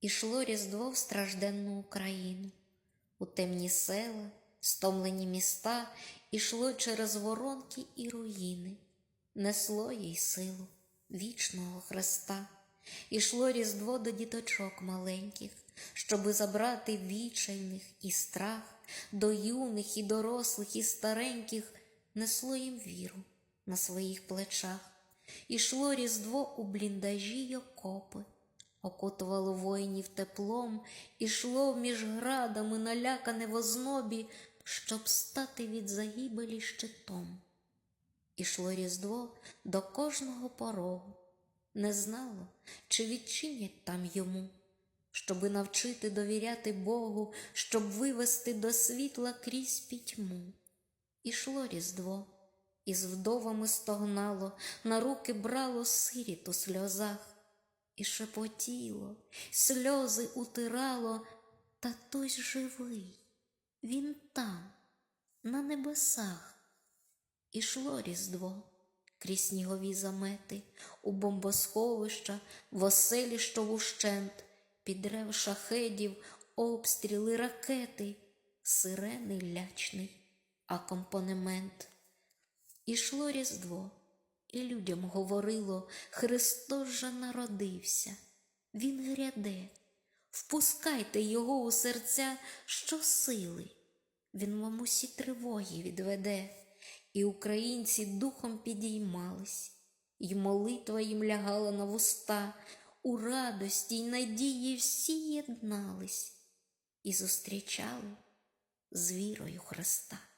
Ішло різдво в стражденну Україну, у темні села, стомлені міста, ішло через воронки і руїни, несло їй силу вічного Христа, ішло різдво до діточок маленьких, щоби забрати вічайних і страх, до юних і дорослих, і стареньких, несло їм віру на своїх плечах, ішло різдво у бліндажі й окопи окутувало воїнів теплом, ішло між градами, налякане в ознобі, щоб стати від загибелі щитом. Ішло різдво до кожного порогу, не знало, чи відчинять там йому, щоби навчити довіряти Богу, щоб вивести до світла крізь пітьму. Ішло різдво, і з вдовами стогнало, на руки брало сиріт у сльозах і шепотіло, сльози утирало, та той живий, він там, на небесах. Ішло різдво крізь снігові замети, у бомбосховища, в оселі, що вущент, під рев шахедів, обстріли, ракети, сирени лячний, акомпанемент. Ішло різдво, і людям говорило, Христос же народився, Він гряде, впускайте Його у серця щосили, Він вам усі тривоги відведе, і українці духом підіймались, і молитва їм лягала на вуста, у радості й надії всі єднались і зустрічали з вірою Христа.